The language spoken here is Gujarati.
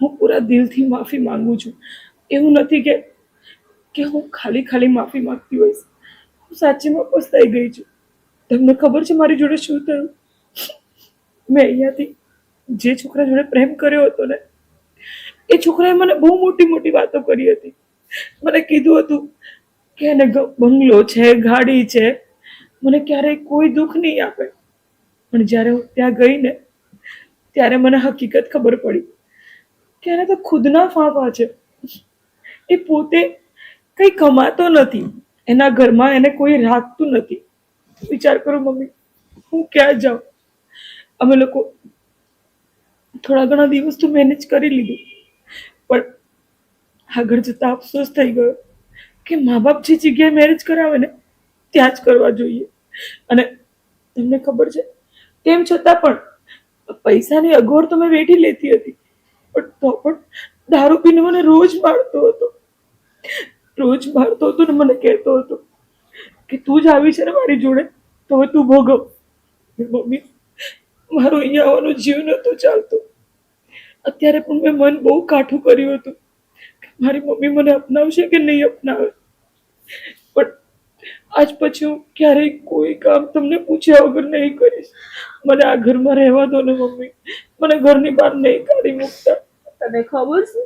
હું પૂરા દિલથી માફી માંગુ છું. એવું નથી કે કે હું ખાલી ખાલી માફી માંગતી હોઈશ. હું સાચીમાં પસ્તાઈ ગઈ છું. તમને ખબર છે મારી જોડે શું થયું? મેં અહીંયાથી જે છોકરા જોડે પ્રેમ કર્યો હતો ને, એ છોકરાએ મને બહુ મોટી મોટી વાતો કરી હતી. મને કીધું હતું કે એને બંગલો છે, ગાડી છે, મને ક્યારેય કોઈ દુઃખ નહીં આપે. પણ જ્યારે હું ત્યાં ગઈ ને, ત્યારે મને હકીકત ખબર પડી. કે એને તો ખુદના ફાંફા છે. એ પોતે કંઈ કમાતો નથી. એના ઘરમાં એને કોઈ રાખતું નથી. વિચાર કરો મમ્મી, હું ક્યાં જાઉં? અમે લોકો થોડા ઘણા દિવસ તો મેનેજ કરી લીધું. પણ આગળ જતા અફસોસ થઈ ગયો કે મા બાપ જે જગ્યાએ મેરેજ કરાવે ને, ત્યાં જ કરવા જોઈએ. અને તમને ખબર છે, તેમ છતાં પણ પૈસાની અગવડ તો મેં વેઠી લેતી હતી. તો પણ દારૂ પીને મને રોજ મારતો હતો. રોજ મારતો હતો ને મને કહેતો હતો કે તું જ આવી છે ને મારી જોડે, તો હવે તું ભોગવ. મમ્મી, મારો અહીંયા આવવાનો જીવ નહોતો ચાલતો. અત્યારે પણ મેં મન બહુ કાઠું કર્યું હતું મારી મમ્મી મને અપનાવશે કે નહીં અપનાવે. પણ આજ પછી હું ક્યારેય કોઈ કામ તમને પૂછ્યા વગર નહીં કરીશ. મને આ ઘરમાં રહેવા દો ને મમ્મી. મને ઘરની બહાર નહીં કાઢી મૂકતા. તને ખબર છે